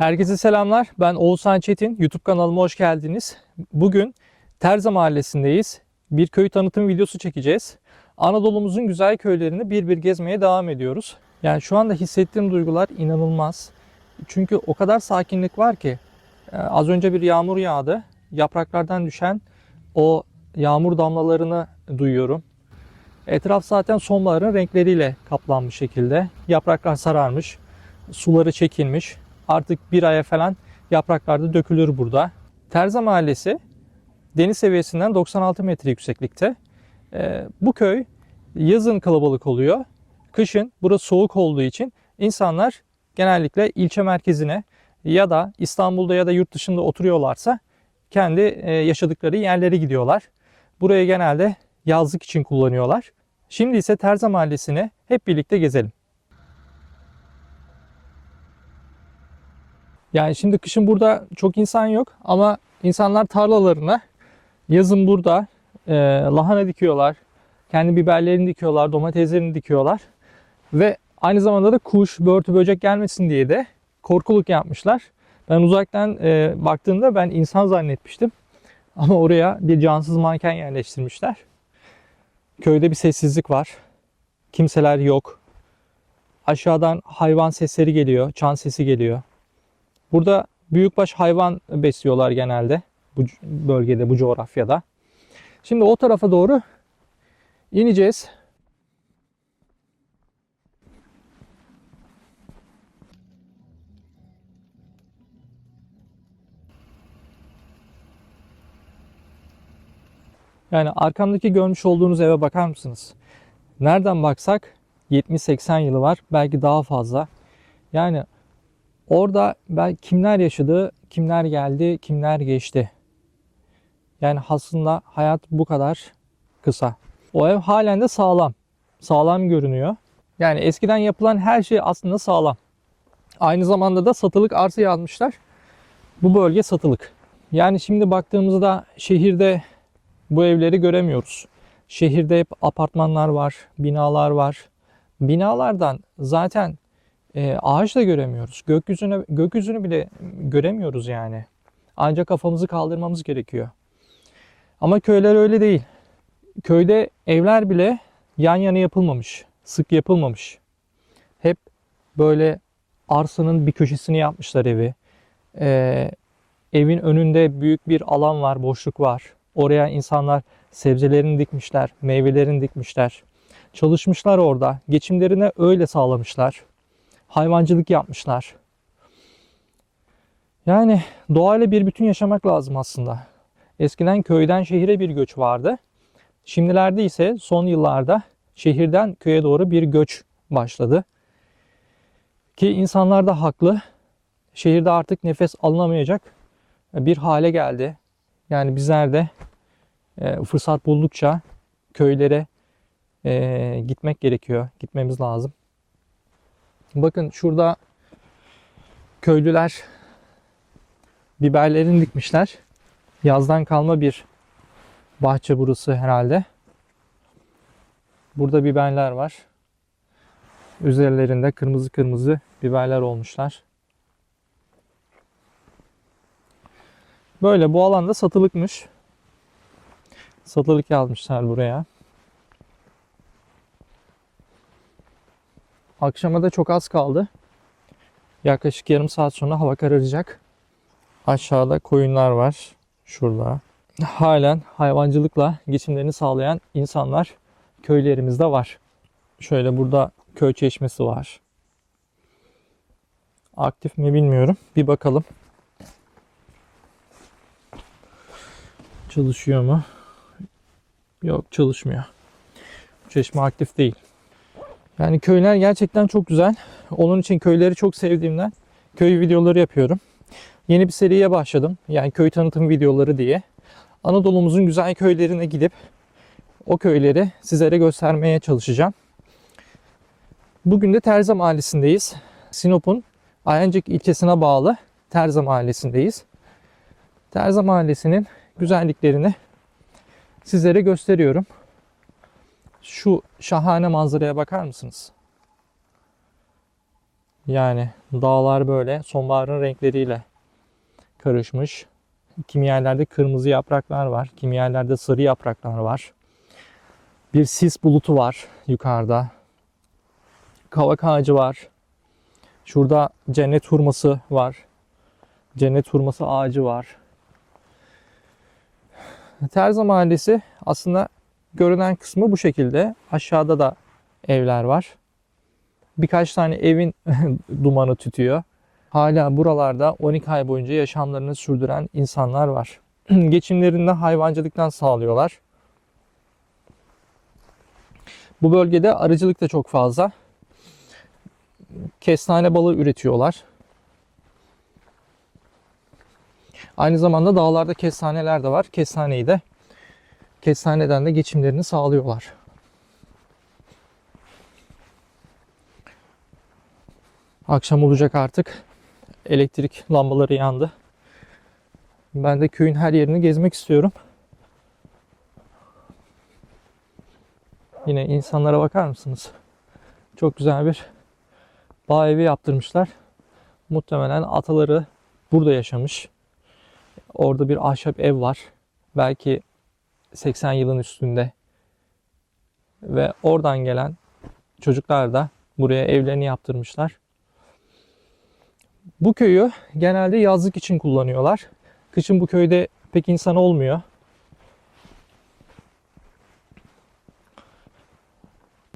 Herkese selamlar. Ben Oğuzhan Çetin. YouTube kanalıma hoş geldiniz. Bugün Terza Mahallesi'ndeyiz. Bir köy tanıtım videosu çekeceğiz. Anadolu'muzun güzel köylerini bir bir gezmeye devam ediyoruz. Yani şu anda hissettiğim duygular inanılmaz. Çünkü o kadar sakinlik var ki. Ee, Az önce bir yağmur yağdı. Yapraklardan düşen o yağmur damlalarını duyuyorum. Etraf zaten sonbaharın renkleriyle kaplanmış şekilde. Yapraklar sararmış, suları çekilmiş. Artık bir aya falan yapraklar da dökülür burada. Terza Mahallesi deniz seviyesinden 96 metre yükseklikte. Ee, bu köy yazın kalabalık oluyor. Kışın burası soğuk olduğu için insanlar genellikle ilçe merkezine ya da İstanbul'da ya da yurt dışında oturuyorlarsa kendi e, yaşadıkları yerlere gidiyorlar. Burayı genelde yazlık için kullanıyorlar. Şimdi ise Terza Mahallesi'ni hep birlikte gezelim. Yani şimdi kışın burada çok insan yok ama insanlar tarlalarına yazın burada e, lahana dikiyorlar. Kendi biberlerini dikiyorlar, domateslerini dikiyorlar. Ve aynı zamanda da kuş, börtü, böcek gelmesin diye de korkuluk yapmışlar. Ben uzaktan e, baktığımda ben insan zannetmiştim. Ama oraya bir cansız manken yerleştirmişler. Köyde bir sessizlik var. Kimseler yok. Aşağıdan hayvan sesleri geliyor, çan sesi geliyor. Burada büyükbaş hayvan besliyorlar genelde bu bölgede, bu coğrafyada. Şimdi o tarafa doğru ineceğiz. Yani arkamdaki görmüş olduğunuz eve bakar mısınız? Nereden baksak 70-80 yılı var. Belki daha fazla. Yani Orada ben kimler yaşadı, kimler geldi, kimler geçti. Yani aslında hayat bu kadar kısa. O ev halen de sağlam. Sağlam görünüyor. Yani eskiden yapılan her şey aslında sağlam. Aynı zamanda da satılık arsa yazmışlar. Bu bölge satılık. Yani şimdi baktığımızda şehirde bu evleri göremiyoruz. Şehirde hep apartmanlar var, binalar var. Binalardan zaten e, ağaç da göremiyoruz. Gökyüzüne gökyüzünü bile göremiyoruz yani. Ancak kafamızı kaldırmamız gerekiyor. Ama köyler öyle değil. Köyde evler bile yan yana yapılmamış, sık yapılmamış. Hep böyle arsanın bir köşesini yapmışlar evi. Ee, evin önünde büyük bir alan var, boşluk var. Oraya insanlar sebzelerini dikmişler, meyvelerini dikmişler. Çalışmışlar orada. Geçimlerini öyle sağlamışlar hayvancılık yapmışlar. Yani doğayla bir bütün yaşamak lazım aslında. Eskiden köyden şehire bir göç vardı. Şimdilerde ise son yıllarda şehirden köye doğru bir göç başladı. Ki insanlar da haklı. Şehirde artık nefes alınamayacak bir hale geldi. Yani bizler de e, fırsat buldukça köylere e, gitmek gerekiyor. Gitmemiz lazım. Bakın şurada köylüler biberlerini dikmişler. Yazdan kalma bir bahçe burası herhalde. Burada biberler var. Üzerlerinde kırmızı kırmızı biberler olmuşlar. Böyle bu alanda satılıkmış. Satılık yazmışlar buraya. Akşama da çok az kaldı. Yaklaşık yarım saat sonra hava kararacak. Aşağıda koyunlar var. Şurada. Halen hayvancılıkla geçimlerini sağlayan insanlar köylerimizde var. Şöyle burada köy çeşmesi var. Aktif mi bilmiyorum. Bir bakalım. Çalışıyor mu? Yok çalışmıyor. Çeşme aktif değil. Yani köyler gerçekten çok güzel. Onun için köyleri çok sevdiğimden köy videoları yapıyorum. Yeni bir seriye başladım. Yani köy tanıtım videoları diye. Anadolu'muzun güzel köylerine gidip o köyleri sizlere göstermeye çalışacağım. Bugün de Terza Mahallesi'ndeyiz. Sinop'un Ayancık ilçesine bağlı Terza Mahallesi'ndeyiz. Terza Mahallesi'nin güzelliklerini sizlere gösteriyorum. Şu şahane manzaraya bakar mısınız? Yani dağlar böyle sonbaharın renkleriyle karışmış. Kimi yerlerde kırmızı yapraklar var. Kimi yerlerde sarı yapraklar var. Bir sis bulutu var yukarıda. Kavak ağacı var. Şurada cennet hurması var. Cennet hurması ağacı var. Terza Mahallesi aslında görünen kısmı bu şekilde. Aşağıda da evler var. Birkaç tane evin dumanı tütüyor. Hala buralarda 12 ay boyunca yaşamlarını sürdüren insanlar var. Geçimlerini de hayvancılıktan sağlıyorlar. Bu bölgede arıcılık da çok fazla. Kestane balığı üretiyorlar. Aynı zamanda dağlarda kestaneler de var. Kestaneyi de kestaneden de geçimlerini sağlıyorlar. Akşam olacak artık. Elektrik lambaları yandı. Ben de köyün her yerini gezmek istiyorum. Yine insanlara bakar mısınız? Çok güzel bir bağ evi yaptırmışlar. Muhtemelen ataları burada yaşamış. Orada bir ahşap ev var. Belki 80 yılın üstünde. Ve oradan gelen çocuklar da buraya evlerini yaptırmışlar. Bu köyü genelde yazlık için kullanıyorlar. Kışın bu köyde pek insan olmuyor.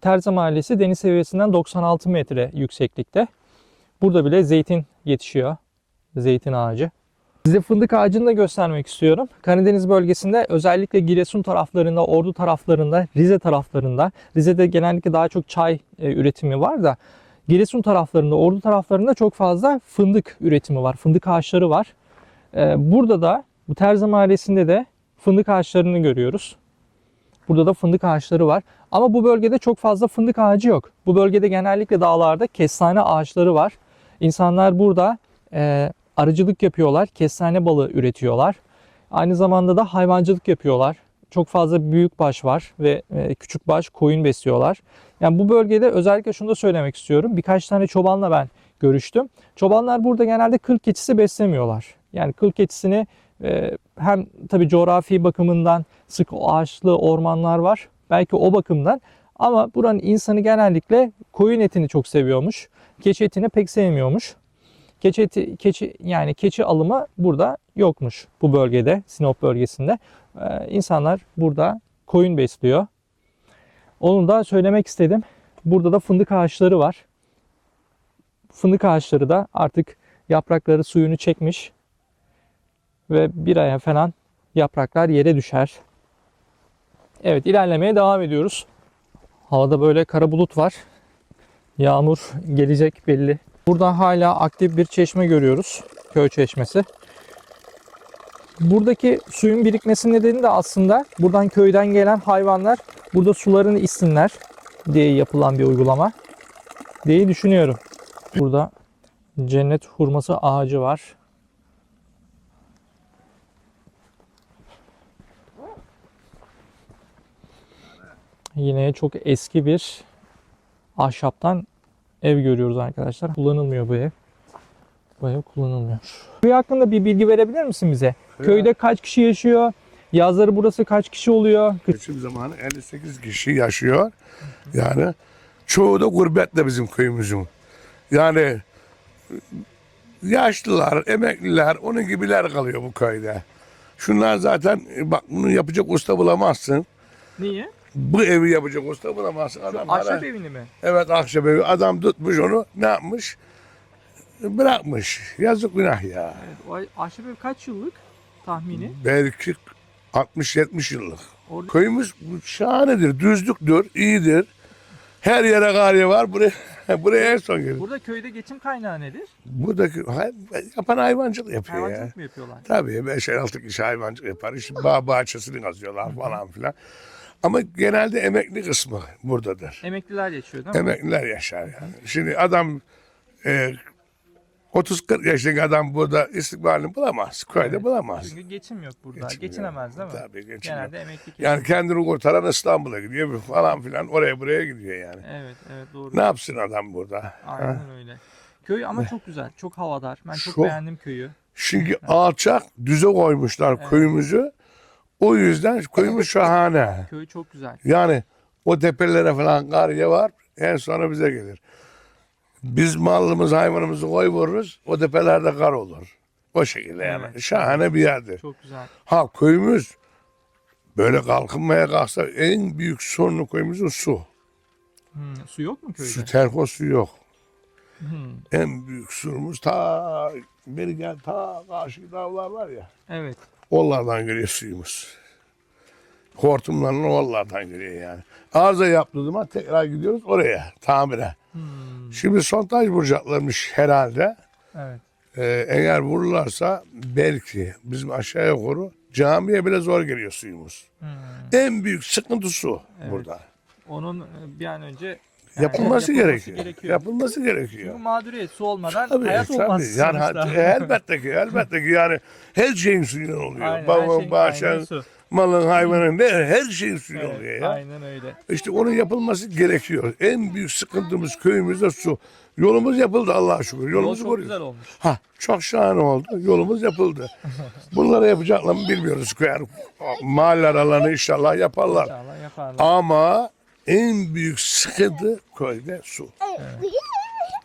Terza Mahallesi deniz seviyesinden 96 metre yükseklikte. Burada bile zeytin yetişiyor. Zeytin ağacı. Size fındık ağacını da göstermek istiyorum. Karadeniz bölgesinde özellikle Giresun taraflarında, Ordu taraflarında, Rize taraflarında, Rize'de genellikle daha çok çay e, üretimi var da Giresun taraflarında, Ordu taraflarında çok fazla fındık üretimi var. Fındık ağaçları var. E, burada da bu Terza Mahallesi'nde de fındık ağaçlarını görüyoruz. Burada da fındık ağaçları var. Ama bu bölgede çok fazla fındık ağacı yok. Bu bölgede genellikle dağlarda kestane ağaçları var. İnsanlar burada e, arıcılık yapıyorlar, kestane balığı üretiyorlar. Aynı zamanda da hayvancılık yapıyorlar. Çok fazla büyük baş var ve e, küçük baş koyun besliyorlar. Yani bu bölgede özellikle şunu da söylemek istiyorum. Birkaç tane çobanla ben görüştüm. Çobanlar burada genelde kıl keçisi beslemiyorlar. Yani kıl keçisini e, hem tabii coğrafi bakımından sık ağaçlı ormanlar var. Belki o bakımdan ama buranın insanı genellikle koyun etini çok seviyormuş. Keçi etini pek sevmiyormuş. Keçi keçi yani keçi alımı burada yokmuş bu bölgede, Sinop bölgesinde. Ee, insanlar burada koyun besliyor. Onu da söylemek istedim. Burada da fındık ağaçları var. Fındık ağaçları da artık yaprakları suyunu çekmiş ve bir aya falan yapraklar yere düşer. Evet ilerlemeye devam ediyoruz. Havada böyle kara bulut var. Yağmur gelecek belli. Burada hala aktif bir çeşme görüyoruz. Köy çeşmesi. Buradaki suyun birikmesi nedeni de aslında buradan köyden gelen hayvanlar burada sularını içsinler diye yapılan bir uygulama diye düşünüyorum. Burada cennet hurması ağacı var. Yine çok eski bir ahşaptan ev görüyoruz arkadaşlar. Kullanılmıyor bu ev. Bu ev kullanılmıyor. Köy hakkında bir bilgi verebilir misin bize? Köyde kaç kişi yaşıyor? Yazları burası kaç kişi oluyor? Seçim zamanı 58 kişi yaşıyor. Yani çoğu da gurbette bizim köyümüzün. Yani yaşlılar, emekliler, onun gibiler kalıyor bu köyde. Şunlar zaten bak bunu yapacak usta bulamazsın. Niye? Bu evi yapacak usta bulamazsın. Adam Ahşap evini mi? Evet ahşap evi. Adam tutmuş onu ne yapmış? Bırakmış. Yazık günah ya. O ahşap ev kaç yıllık tahmini? Belki 60-70 yıllık. Orada- Köyümüz şahanedir, düzlüktür, iyidir. Her yere gariye var. Buraya, buraya en son gelir. Burada köyde geçim kaynağı nedir? Buradaki hay- yapan hayvancılık yapıyor ya. Hayvancılık mı yapıyorlar? Tabii 5-6 kişi hayvancılık yapar. İşte bağ bahçesini kazıyorlar falan filan. Ama genelde emekli kısmı buradadır. Emekliler yaşıyor değil mi? Emekliler yaşar yani. Şimdi adam e, 30-40 yaşındaki adam burada istikbalini bulamaz. Köyde bulamaz. Çünkü geçim yok burada. Geçim yok. Geçinemez değil mi? Tabii geçim yok. Genelde emekli kesim. Yani kendini kurtaran İstanbul'a gidiyor falan filan oraya buraya gidiyor yani. Evet evet doğru. Ne yapsın adam burada? Aynen öyle. Köy ama çok güzel. Çok havadar. Ben çok, Çok. beğendim köyü. Çünkü alçak düze koymuşlar Evet. köyümüzü. O yüzden köyümüz şahane. Köy çok güzel. Yani o tepelere falan kar yağar en sonra bize gelir. Biz malımız hayvanımızı koy vururuz o tepelerde kar olur. O şekilde yani. Evet. Şahane bir yerdir. Çok güzel. Ha köyümüz böyle kalkınmaya kalksa en büyük sorunu köyümüzün su. Hmm, su yok mu köyde? Su terkos su yok. Hmm, En büyük sorunumuz ta beri gel ta karşı dağlar var ya. evet. Onlardan geliyor suyumuz. Hortumlarla onlardan geliyor yani. Arıza yaptığı zaman tekrar gidiyoruz oraya tamire. Hmm, Şimdi sondaj vuracaklarmış herhalde. evet. Ee, eğer vururlarsa belki bizim aşağı yukarı camiye bile zor geliyor suyumuz. Hmm. En büyük sıkıntı su Evet. burada. Onun e, bir an önce Yapılması, gerekiyor. gerekiyor. Yapılması gerekiyor. Çünkü mağduriyet su olmadan Tabii, hayat tabii. olmaz. Yani sonuçta. ha- elbette ki, elbette ki yani her şeyin suyundan oluyor. Aynen, her Babamın, şeyin bahçen, kaynağı su. malın, hayvanın ne her şeyin suyu Evet, oluyor ya. Aynen öyle. İşte onun yapılması gerekiyor. En büyük sıkıntımız köyümüzde su. Yolumuz yapıldı Allah'a şükür. Yol Yolumuzu çok koruyoruz. güzel olmuş. Ha, çok şahane oldu. Yolumuz yapıldı. Bunları yapacaklar mı bilmiyoruz. Yani mahalle aralarını inşallah yaparlar. İnşallah yaparlar. Ama en büyük sıkıntı köyde su.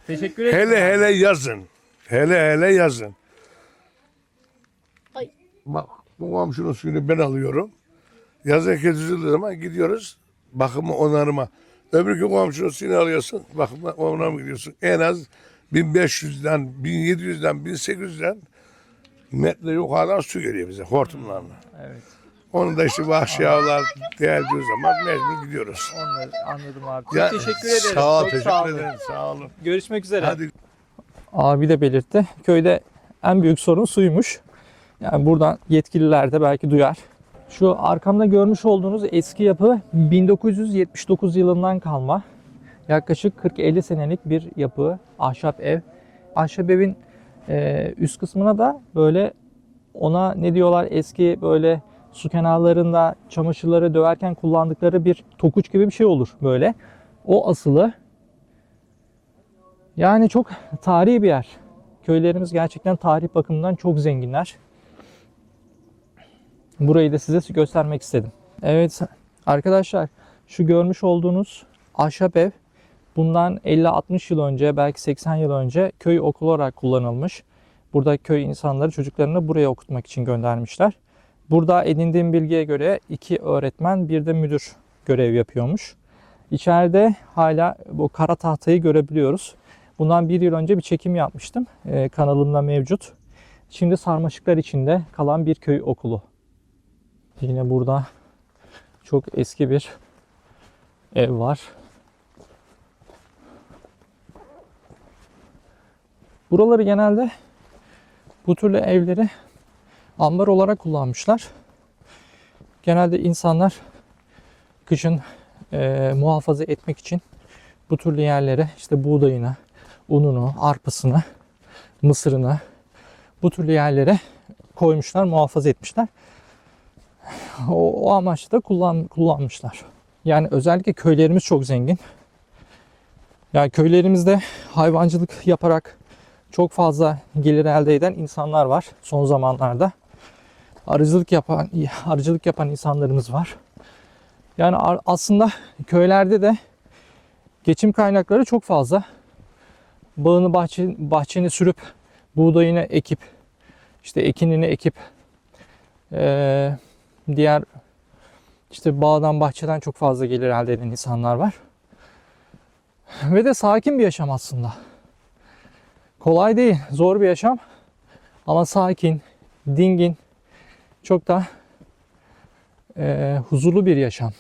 Teşekkür ederim. Hele hele yazın. Hele hele yazın. Ay. Bak bu komşunun suyunu ben alıyorum. Yazın kesildiği zaman gidiyoruz bakımı onarıma. Öbürkü komşunun suyunu alıyorsun bakıma onarıma gidiyorsun. En az 1500'den 1700'den 1800'den metre yukarıdan su geliyor bize hortumlarla. Evet. Onu da işte vahşi avlar geldiği zaman mecbur gidiyoruz. Onları anladım abi. Çok Ya, teşekkür ederim. Sağ ol, Çok teşekkür sağ olun. ederim. Sağ olun. Görüşmek üzere. Hadi Abi de belirtti. Köyde en büyük sorun suymuş. Yani buradan yetkililer de belki duyar. Şu arkamda görmüş olduğunuz eski yapı 1979 yılından kalma. Yaklaşık 40-50 senelik bir yapı, ahşap ev. Ahşap evin e, üst kısmına da böyle ona ne diyorlar eski böyle su kenarlarında çamaşırları döverken kullandıkları bir tokuç gibi bir şey olur böyle. O asılı. Yani çok tarihi bir yer. Köylerimiz gerçekten tarih bakımından çok zenginler. Burayı da size göstermek istedim. Evet arkadaşlar şu görmüş olduğunuz ahşap ev bundan 50-60 yıl önce belki 80 yıl önce köy okulu olarak kullanılmış. Burada köy insanları çocuklarını buraya okutmak için göndermişler. Burada edindiğim bilgiye göre iki öğretmen bir de müdür görev yapıyormuş. İçeride hala bu kara tahtayı görebiliyoruz. Bundan bir yıl önce bir çekim yapmıştım. Ee, kanalımda mevcut. Şimdi sarmaşıklar içinde kalan bir köy okulu. Yine burada çok eski bir ev var. Buraları genelde bu türlü evleri ambar olarak kullanmışlar. Genelde insanlar kışın e, muhafaza etmek için bu türlü yerlere işte buğdayını, ununu, arpasını, mısırını bu türlü yerlere koymuşlar, muhafaza etmişler. O, o amaçla da kullan, kullanmışlar. Yani özellikle köylerimiz çok zengin. Yani köylerimizde hayvancılık yaparak çok fazla gelir elde eden insanlar var son zamanlarda. Arıcılık yapan arıcılık yapan insanlarımız var. Yani aslında köylerde de geçim kaynakları çok fazla. Bağını bahçe, bahçeni sürüp buğdayını ekip işte ekinini ekip eee, diğer işte bağdan bahçeden çok fazla gelir elde eden insanlar var. Ve de sakin bir yaşam aslında. Kolay değil, zor bir yaşam. Ama sakin, dingin, çok da eee, huzurlu bir yaşam.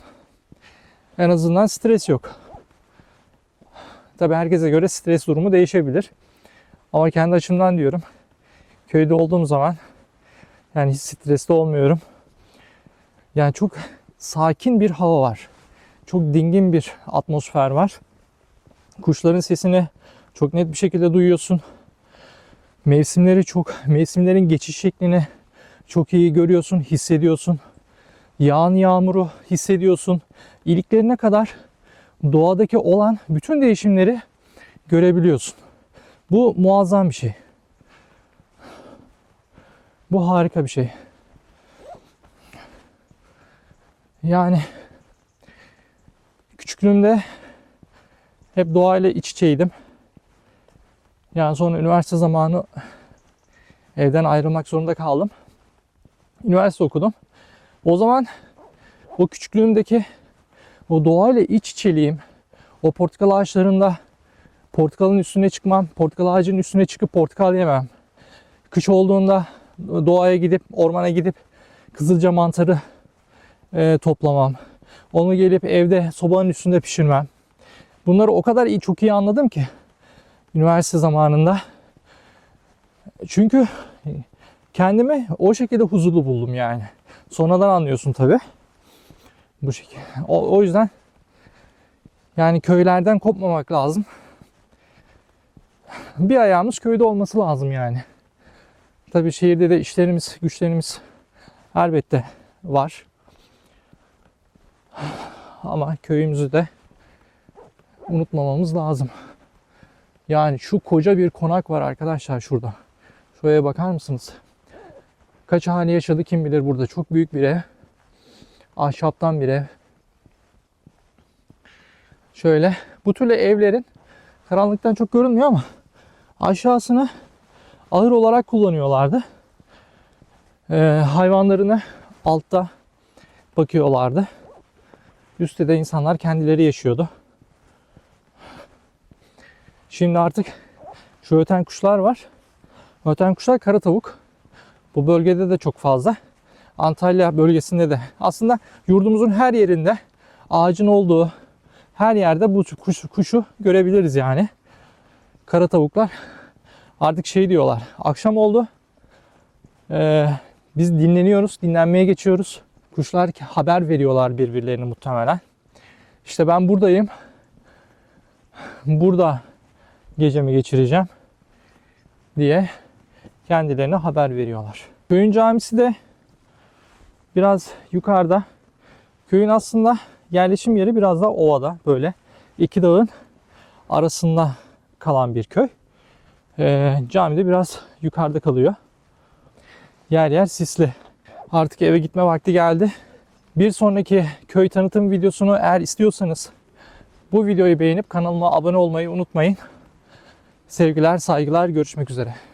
En azından stres yok. Tabi herkese göre stres durumu değişebilir. Ama kendi açımdan diyorum. Köyde olduğum zaman yani hiç stresli olmuyorum. Yani çok sakin bir hava var. Çok dingin bir atmosfer var. Kuşların sesini çok net bir şekilde duyuyorsun. Mevsimleri çok, mevsimlerin geçiş şeklini çok iyi görüyorsun, hissediyorsun. Yağan yağmuru hissediyorsun. İliklerine kadar doğadaki olan bütün değişimleri görebiliyorsun. Bu muazzam bir şey. Bu harika bir şey. Yani küçüklüğümde hep doğayla iç içeydim. Yani sonra üniversite zamanı evden ayrılmak zorunda kaldım. Üniversite okudum. O zaman o küçüklüğümdeki o doğayla iç içeliğim, o portakal ağaçlarında portakalın üstüne çıkmam, portakal ağacının üstüne çıkıp portakal yemem. Kış olduğunda doğaya gidip, ormana gidip kızılca mantarı e, toplamam. Onu gelip evde sobanın üstünde pişirmem. Bunları o kadar iyi, çok iyi anladım ki üniversite zamanında. Çünkü kendimi o şekilde huzurlu buldum yani. Sonradan anlıyorsun tabi. Bu şekilde. O, o yüzden yani köylerden kopmamak lazım. Bir ayağımız köyde olması lazım yani. Tabii şehirde de işlerimiz, güçlerimiz elbette var. Ama köyümüzü de unutmamamız lazım. Yani şu koca bir konak var arkadaşlar şurada. Şuraya bakar mısınız? Kaç hane yaşadı kim bilir burada. Çok büyük bir ev. Ahşaptan bir ev. Şöyle bu türlü evlerin karanlıktan çok görünmüyor ama aşağısını ahır olarak kullanıyorlardı. Ee, hayvanlarını altta bakıyorlardı. Üstte de insanlar kendileri yaşıyordu. Şimdi artık şu öten kuşlar var. Öten kuşlar kara tavuk. Bu bölgede de çok fazla. Antalya bölgesinde de. Aslında yurdumuzun her yerinde ağacın olduğu her yerde bu kuş, kuşu görebiliriz yani. Kara tavuklar artık şey diyorlar. Akşam oldu. Ee, biz dinleniyoruz. Dinlenmeye geçiyoruz. Kuşlar haber veriyorlar birbirlerine muhtemelen. İşte ben buradayım. Burada gecemi geçireceğim diye kendilerine haber veriyorlar. Köyün camisi de biraz yukarıda. Köyün aslında yerleşim yeri biraz da ovada böyle. iki dağın arasında kalan bir köy. Ee, cami de biraz yukarıda kalıyor. Yer yer sisli. Artık eve gitme vakti geldi. Bir sonraki köy tanıtım videosunu eğer istiyorsanız bu videoyu beğenip kanalıma abone olmayı unutmayın. Sevgiler, saygılar, görüşmek üzere.